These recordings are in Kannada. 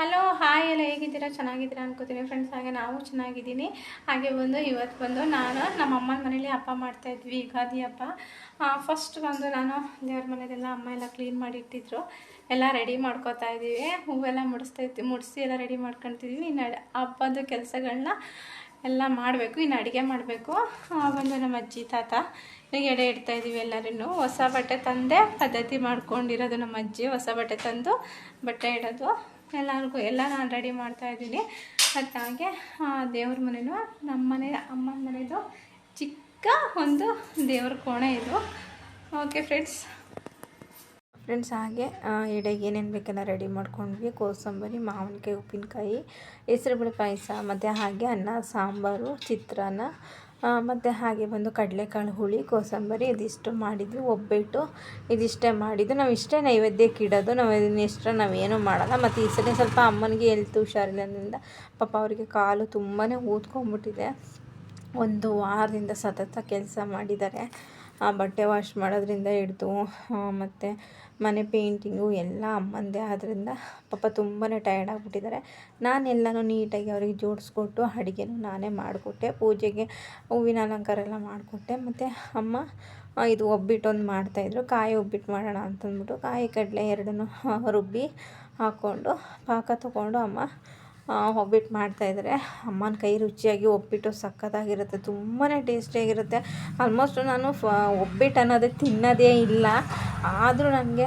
ಹಲೋ, ಹಾಯ್ ಎಲ್ಲ ಹೇಗಿದ್ದೀರಾ? ಚೆನ್ನಾಗಿದ್ದೀರಾ ಅನ್ಕೋತೀನಿ. ಫ್ರೆಂಡ್ಸ್ ಹಾಗೆ ನಾವು ಚೆನ್ನಾಗಿದ್ದೀನಿ. ಹಾಗೆ ಬಂದು ಇವತ್ತು ಬಂದು ನಾನು ನಮ್ಮ ಅಮ್ಮನ ಮನೇಲಿ ಹಬ್ಬ ಮಾಡ್ತಾ ಇದ್ವಿ, ಯುಗಾದಿ ಹಬ್ಬ. ಫಸ್ಟ್ ಬಂದು ನಾನು ದೇವ್ರ ಮನೆಯದೆಲ್ಲ ಅಮ್ಮ ಎಲ್ಲ ಕ್ಲೀನ್ ಮಾಡಿ ಇಟ್ಟಿದ್ರು. ಎಲ್ಲ ರೆಡಿ ಮಾಡ್ಕೋತಾ ಇದ್ದೀವಿ. ಹೂವೆಲ್ಲ ಮುಡಿಸ್ತಾ ಇತ್ತು ಮುಡಿಸಿ ಎಲ್ಲ ರೆಡಿ ಮಾಡ್ಕೊತಿದ್ವಿ ಇನ್ನು ಹಬ್ಬದ ಕೆಲಸಗಳನ್ನ ಎಲ್ಲ ಮಾಡಬೇಕು. ಇನ್ನು ಅಡುಗೆ ಮಾಡಬೇಕು. ಬಂದು ನಮ್ಮ ಅಜ್ಜಿ, ತಾತ ಎಡೆ ಇಡ್ತಾ ಇದ್ದೀವಿ ಎಲ್ಲರೂ ಹೊಸ ಬಟ್ಟೆ ತಂದೆ, ಪದ್ಧತಿ ಮಾಡ್ಕೊಂಡಿರೋದು ನಮ್ಮ ಅಜ್ಜಿ. ಹೊಸ ಬಟ್ಟೆ ತಂದು ಬಟ್ಟೆ ಇಡೋದು. ಎಲ್ಲರಿಗೂ ಎಲ್ಲ ನಾನು ರೆಡಿ ಮಾಡ್ತಾ ಇದ್ದೀನಿ. ಮತ್ತು ಹಾಗೆ ದೇವ್ರ ಮನೆಯೂ ನಮ್ಮ ಮನೆ ಅಮ್ಮನ ಮನೆಯದು ಚಿಕ್ಕ ಒಂದು ದೇವ್ರ ಕೋಣೆ ಇದು. ಓಕೆ ಫ್ರೆಂಡ್ಸ್ ಫ್ರೆಂಡ್ಸ್ ಹಾಗೆ ಎಡೆಗೆ ಏನೇನು ಬೇಕೆಲ್ಲ ರೆಡಿ ಮಾಡ್ಕೊಂಡ್ವಿ. ಕೋಸಂಬರಿ, ಮಾವಿನಕಾಯಿ, ಉಪ್ಪಿನಕಾಯಿ, ಹೆಸರುಬೇಳೆ ಪಾಯಸ, ಮತ್ತು ಹಾಗೆ ಅನ್ನ, ಸಾಂಬಾರು, ಚಿತ್ರಾನ್ನ ಮತ್ತು ಹಾಗೆ ಬಂದು ಕಡಲೆಕಾಳು ಹುಳಿ, ಕೋಸಂಬರಿ, ಇದಿಷ್ಟು ಮಾಡಿದ್ವಿ, ಒಬ್ಬಿಟ್ಟು ಇದಿಷ್ಟೇ ಮಾಡಿದ್ದು. ನಾವು ಇಷ್ಟೇ ನೈವೇದ್ಯಕ್ಕೆ ಇಡೋದು, ನಾವು ಇದನ್ನ ಇಷ್ಟ ನಾವೇನು ಮಾಡೋಲ್ಲ. ಮತ್ತು ಈ ಸಲ ಸ್ವಲ್ಪ ಅಮ್ಮನಿಗೆ ಹೆಲ್ತ್ ಹುಷಾರಿಲ್ಲದ್ರಿಂದ ಪಾಪ ಅವರಿಗೆ ಕಾಲು ತುಂಬಾ ಊದ್ಕೊಂಡ್ಬಿಟ್ಟಿದೆ. ಒಂದು ವಾರದಿಂದ ಸತತ ಕೆಲಸ ಮಾಡಿದ್ದಾರೆ. ಆ ಬಟ್ಟೆ ವಾಶ್ ಮಾಡೋದ್ರಿಂದ ಹಿಡ್ದು ಮತ್ತು ಮನೆ ಪೇಂಟಿಂಗು ಎಲ್ಲ ಅಮ್ಮಂದೇ ಆದ್ದರಿಂದ ಪಾಪ ತುಂಬಾ ಟಯರ್ಡ್ ಆಗಿಬಿಟ್ಟಿದ್ದಾರೆ. ನಾನೆಲ್ಲನೂ ನೀಟಾಗಿ ಅವ್ರಿಗೆ ಜೋಡಿಸ್ಕೊಟ್ಟು ಅಡುಗೆನೂ ನಾನೇ ಮಾಡಿಕೊಟ್ಟೆ. ಪೂಜೆಗೆ ಹೂವಿನ ಅಲಂಕಾರ ಎಲ್ಲ ಮಾಡಿಕೊಟ್ಟೆ. ಮತ್ತು ಅಮ್ಮ ಇದು ಒಬ್ಬಿಟ್ಟೊಂದು ಮಾಡ್ತಾಯಿದ್ರು ಕಾಯಿ ಒಬ್ಬಿಟ್ಟು ಮಾಡೋಣ ಅಂತಂದ್ಬಿಟ್ಟು ಕಾಯಿ ಕಡಲೆ ಎರಡನ್ನೂ ರುಬ್ಬಿ ಹಾಕ್ಕೊಂಡು ಪಾಕ ತೊಗೊಂಡು ಅಮ್ಮ ಒಬ್ಬಿಟ್ಟು ಮಾಡ್ತಾಯಿದ್ದಾರೆ ಅಮ್ಮನ ಕೈ ರುಚಿಯಾಗಿ ಒಬ್ಬಿಟ್ಟು ಸಖತ್ತಾಗಿರುತ್ತೆ ತುಂಬಾ ಟೇಸ್ಟಿಯಾಗಿರುತ್ತೆ. ಆಲ್ಮೋಸ್ಟ್ ನಾನು ಫ, ಒಬ್ಬಿಟ್ಟು ಅನ್ನೋದೇ ತಿನ್ನೋದೇ ಇಲ್ಲ. ಆದರೂ ನನಗೆ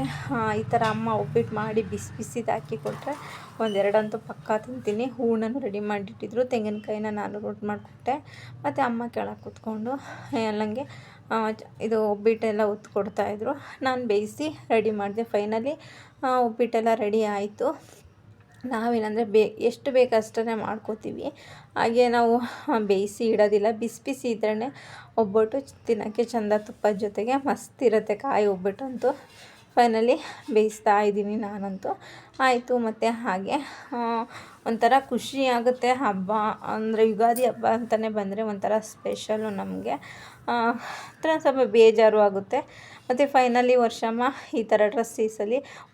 ಈ ಥರ ಅಮ್ಮ ಒಬ್ಬಿಟ್ಟು ಮಾಡಿ ಬಿಸಿ ಬಿಸಿದು ಹಾಕಿ ಕೊಟ್ಟರೆ ಒಂದೆರಡಂತೂ ಪಕ್ಕ ತಿಂತೀನಿ. ಹೂರ್ಣನೂ ರೆಡಿ ಮಾಡಿಟ್ಟಿದ್ರು. ತೆಂಗಿನಕಾಯಿನ ನಾನು ರೊಟ್ಟಿ ಮಾಡಿಕೊಟ್ಟೆ. ಮತ್ತು ಅಮ್ಮ ಕೆಳಗೆ ಕೂತ್ಕೊಂಡು ನನಗೆ ಇದು ಒಬ್ಬಿಟ್ಟೆಲ್ಲ ಉತ್ತು ಕೊಡ್ತಾಯಿದ್ರು ನಾನು ಬೇಯಿಸಿ ರೆಡಿ ಮಾಡಿದೆ. ಫೈನಲಿ ಉಪ್ಪಿಟ್ಟೆಲ್ಲ ರೆಡಿ ಆಯಿತು. ನಾವೇನಂದರೆ ಬೇ, ಎಷ್ಟು ಬೇಕು ಅಷ್ಟನ್ನೇ ಮಾಡ್ಕೋತೀವಿ. ಹಾಗೆ ನಾವು ಬೇಯಿಸಿ ಇಡೋದಿಲ್ಲ. ಬಿಸಿ ಬಿಸಿ ಇದ್ರೇ ಒಬ್ಬಟ್ಟು ತಿನ್ನೋಕ್ಕೆ ಚಂದ ತುಪ್ಪದ ಜೊತೆಗೆ ಮಸ್ತ್ ಇರುತ್ತೆ ಕಾಯಿ ಒಬ್ಬಟ್ಟಂತೂ. ಫೈನಲಿ ಬೇಯಿಸ್ತಾ ಇದ್ದೀನಿ ನಾನಂತೂ. ಆಯಿತು ಮತ್ತು ಹಾಗೆ ಒಂಥರ ಖುಷಿ ಆಗುತ್ತೆ ಹಬ್ಬ, ಅಂದರೆ ಯುಗಾದಿ ಹಬ್ಬ ಅಂತಲೇ ಬಂದರೆ ಒಂಥರ ಸ್ಪೆಷಲು ನಮಗೆ. ಒಂಥರ ಸ್ವಲ್ಪ ಬೇಜಾರು ಆಗುತ್ತೆ. ಮತ್ತು ಫೈನಲಿ ವರ್ಷಮ್ಮ ಈ ಥರ ಡ್ರೆಸ್ ಈ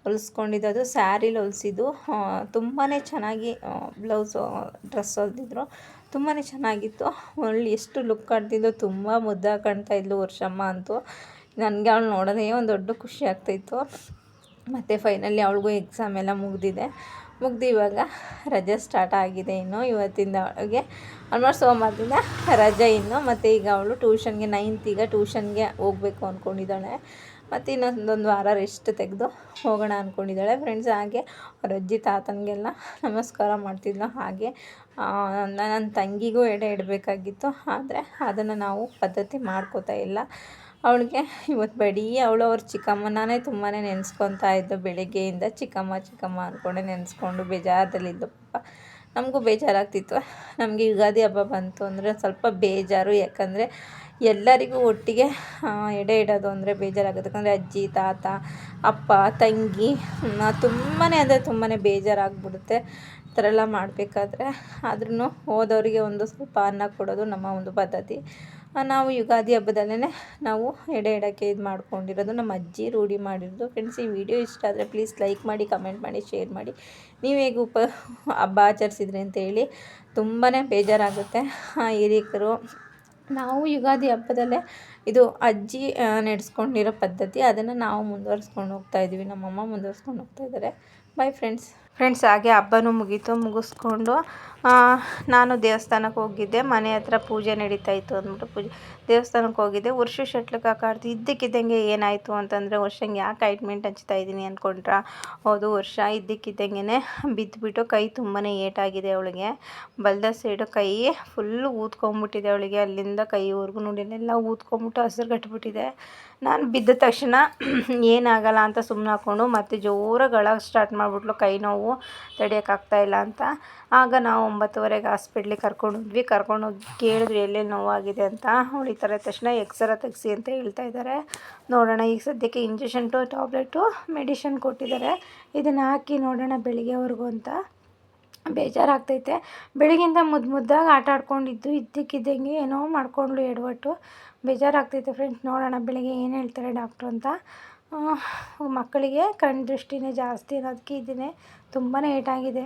ಹೊಲಿಸ್ಕೊಂಡಿದ್ದು ಸ್ಯಾರಿಲಿ ಹೊಲಿಸಿದ್ದು. ತುಂಬಾ ಚೆನ್ನಾಗಿ ಬ್ಲೌಸು ಡ್ರೆಸ್ ಹೊಲಿದಿದ್ರು. ತುಂಬಾ ಚೆನ್ನಾಗಿತ್ತು. ಒಳ್ಳೆ ಎಷ್ಟು ಲುಕ್ ಕಾಣ್ತಿದ್ದು ತುಂಬ ಮುದ್ದಾಗಿ ಕಾಣ್ತಾ ಇದ್ಲು ವರ್ಷಮ್ಮ ಅಂತೂ. ನನಗೆ ಅವಳು ನೋಡೋದೇ ಒಂದು ದೊಡ್ಡ ಖುಷಿ ಆಗ್ತಾಯಿತ್ತು ಮತ್ತು ಫೈನಲಿ ಅವಳಿಗೂ ಎಕ್ಸಾಮ್ ಎಲ್ಲ ಮುಗಿದಿದೆ. ಮುಗ್ದು ಇವಾಗ ರಜೆ ಸ್ಟಾರ್ಟ್ ಆಗಿದೆ ಇನ್ನು. ಇವತ್ತಿಂದ ಅವಳಿಗೆ ಆಲ್ಮೋಸ್ಟ್ ಸೋಮವಾರದಿಂದ ರಜೆ ಇನ್ನು. ಮತ್ತು ಈಗ ಅವಳು ಟ್ಯೂಷನ್ಗೆ ನೈನ್ತ್ ಈಗ ಟ್ಯೂಷನ್ಗೆ ಹೋಗಬೇಕು ಅಂದ್ಕೊಂಡಿದ್ದಾಳೆ ಮತ್ತು ಇನ್ನೊಂದೊಂದು ವಾರ ರೆಸ್ಟ್ ತೆಗೆದು ಹೋಗೋಣ ಅಂದ್ಕೊಂಡಿದ್ದಾಳೆ ಫ್ರೆಂಡ್ಸ್ ಹಾಗೆ ಅವ್ರ ಅಜ್ಜಿ ತಾತನಿಗೆಲ್ಲ ನಮಸ್ಕಾರ ಮಾಡ್ತಿದ್ಲು. ಹಾಗೆ ನನ್ನ ತಂಗಿಗೂ ಎಡೆ ಇಡಬೇಕಾಗಿತ್ತು. ಆದರೆ ಅದನ್ನು ನಾವು ಪದ್ಧತಿ ಮಾಡ್ಕೋತಾ ಇಲ್ಲ. ಅವಳಿಗೆ ಇವತ್ತು ಬರೀ ಅವಳು ಅವ್ರ ಚಿಕ್ಕಮ್ಮನೇ ತುಂಬಾ ನೆನೆಸ್ಕೊತಾ ಇದ್ದು ಬೆಳಗ್ಗೆಯಿಂದ. ಚಿಕ್ಕಮ್ಮ ಚಿಕ್ಕಮ್ಮ ಅಂದ್ಕೊಂಡೆ ನೆನೆಸ್ಕೊಂಡು ಬೇಜಾರದಲ್ಲಿದ್ದು ನಮಗೂ ಬೇಜಾರಾಗ್ತಿತ್ತು. ನಮಗೆ ಯುಗಾದಿ ಹಬ್ಬ ಬಂತು ಅಂದರೆ ಸ್ವಲ್ಪ ಬೇಜಾರು. ಯಾಕಂದರೆ ಎಲ್ಲರಿಗೂ ಒಟ್ಟಿಗೆ ಎಡೆ ಇಡೋದು ಅಂದರೆ ಬೇಜಾರಾಗುತ್ತೆ. ಯಾಕಂದರೆ ಅಜ್ಜಿ, ತಾತ, ಅಪ್ಪ, ತಂಗಿ ತುಂಬಾ ಅಂದರೆ ತುಂಬಾ ಬೇಜಾರಾಗ್ಬಿಡುತ್ತೆ. ಈ ಥರ ಎಲ್ಲ ಮಾಡಬೇಕಾದ್ರೆ ಆದ್ರೂ ಹೋದವರಿಗೆ ಒಂದು ಸ್ವಲ್ಪ ಅನ್ನ ಕೊಡೋದು ನಮ್ಮ ಒಂದು ಪದ್ಧತಿ. ನಾವು ಯುಗಾದಿ ಹಬ್ಬದಲ್ಲೇ ನಾವು ಎಡೆ ಎಡಕ್ಕೆ ಇದು ಮಾಡ್ಕೊಂಡಿರೋದು. ನಮ್ಮ ಅಜ್ಜಿ ರೂಢಿ ಮಾಡಿರೋದು. ಫ್ರೆಂಡ್ಸ್ ಈ ವಿಡಿಯೋ ಇಷ್ಟ ಆದರೆ ಪ್ಲೀಸ್ ಲೈಕ್ ಮಾಡಿ ಕಮೆಂಟ್ ಮಾಡಿ ಶೇರ್ ಮಾಡಿ. ನೀವು ಹೇಗೆ ಉಪ, ಹಬ್ಬ ಆಚರಿಸಿದ್ರಿ ಅಂತೇಳಿ ತುಂಬಾ ಬೇಜಾರಾಗುತ್ತೆ. ಹಿರಿಯಕರು, ನಾವು ಯುಗಾದಿ ಹಬ್ಬದಲ್ಲೇ ಇದು ಅಜ್ಜಿ ನಡೆಸ್ಕೊಂಡಿರೋ ಪದ್ಧತಿ, ಅದನ್ನು ನಾವು ಮುಂದುವರಿಸ್ಕೊಂಡು ಹೋಗ್ತಾ ಇದ್ದೀವಿ ನಮ್ಮಮ್ಮ ಮುಂದುವರಿಸ್ಕೊಂಡು ಹೋಗ್ತಾ ಇದ್ದಾರೆ. ಬೈ ಫ್ರೆಂಡ್ಸ್ ಫ್ರೆಂಡ್ಸ್ ಹಾಗೆ ಹಬ್ಬನೂ ಮುಗೀತು, ಮುಗಿಸ್ಕೊಂಡು ನಾನು ದೇವಸ್ಥಾನಕ್ಕೆ ಹೋಗಿದ್ದೆ. ಮನೆ ಹತ್ರ ಪೂಜೆ ನಡೀತಾ ಇತ್ತು ಅಂದ್ಬಿಟ್ಟು ಪೂಜೆ. ದೇವಸ್ಥಾನಕ್ಕೆ ಹೋಗಿದ್ದೆ. ವರ್ಷ ಶಟ್ಲಕ್ ಕಾಕಾಡ್ತು ಇದ್ದಕ್ಕಿದ್ದಂಗೆ ಏನಾಯಿತು ಅಂತಂದರೆ, ವರ್ಷಂಗೆ ಯಾಕೆ ಐಟ್ಮೆಂಟ್ ಹಂಚ್ತಾ ಇದ್ದೀನಿ ಅಂದ್ಕೊಂಡ್ರ ಹೌದು, ವರ್ಷ ಇದ್ದಕ್ಕಿದ್ದಂಗೆ ಬಿದ್ದುಬಿಟ್ಟು ಕೈ ತುಂಬಾ ಏಟಾಗಿದೆ ಅವಳಿಗೆ. ಬಲ್ದ ಸೈಡು ಕೈ ಫುಲ್ಲು ಊದ್ಕೊಂಬಿಟ್ಟಿದೆ ಅವಳಿಗೆ. ಅಲ್ಲಿಂದ ಕೈವರೆಗೂ ನೋಡಿ ಎಲ್ಲ ಊದ್ಕೊಂಬಿಟ್ಟು ಹಸಿರು ಕಟ್ಬಿಟ್ಟಿದೆ. ನಾನು ಬಿದ್ದ ತಕ್ಷಣ ಏನಾಗಲ್ಲ ಅಂತ ಸುಮ್ಮನೆ ಹಾಕ್ಕೊಂಡು ಮತ್ತೆ ಜೋರಾಗಿ ಅಳಕ್ಕೆ ಸ್ಟಾರ್ಟ್ ಮಾಡಿಬಿಟ್ಲು ಕೈ ನೋವು ತಡಿಯೋಕ್ಕಾಗ್ತಾ ಇಲ್ಲ ಅಂತ. ಆಗ ನಾವು ಒಂಬತ್ತುವರೆಗೆ ಹಾಸ್ಪಿಟ್ಲಿಗೆ ಕರ್ಕೊಂಡು ಹೋದ್ವಿ. ಕರ್ಕೊಂಡು ಹೋಗಿ ಕೇಳಿದ್ವಿ ಎಲ್ಲೆಲ್ಲಿ ನೋವಾಗಿದೆ ಅಂತ. ಅವಳು ತಕ್ಷಣ ಎಕ್ಸರ ತೆಗೆಸಿ ಅಂತ ಹೇಳ್ತಾ ಇದ್ದಾರೆ. ನೋಡೋಣ, ಈಗ ಸದ್ಯಕ್ಕೆ ಇಂಜೆಕ್ಷನ್ ಟು ಟ್ಯಾಬ್ಲೆಟು ಮೆಡಿಷನ್ ಕೊಟ್ಟಿದ್ದಾರೆ. ಇದನ್ನು ಹಾಕಿ ನೋಡೋಣ ಬೆಳಿಗ್ಗೆವರೆಗೂ ಅಂತ. ಬೇಜಾರಾಗ್ತೈತೆ. ಬೆಳಗಿಂದ ಮುದ್ದು ಮುದ್ದಾಗಿ ಆಟ ಆಡ್ಕೊಂಡಿದ್ದು, ಇದ್ದಕ್ಕಿದ್ದಂಗೆ ಏನೋ ಮಾಡ್ಕೊಂಡ್ಲು ಎಡವಟ್ಟು. ಬೇಜಾರಾಗ್ತೈತೆ ಫ್ರೆಂಡ್ಸ್ ನೋಡೋಣ ಬೆಳಿಗ್ಗೆ ಏನು ಹೇಳ್ತಾರೆ ಡಾಕ್ಟ್ರು ಅಂತ. ಮಕ್ಕಳಿಗೆ ಕಣ್ಣು ದೃಷ್ಟಿನೇ ಜಾಸ್ತಿ ಇರೋದಕ್ಕೆ ಇದನ್ನೇ ತುಂಬಾ ಏಟಾಗಿದೆ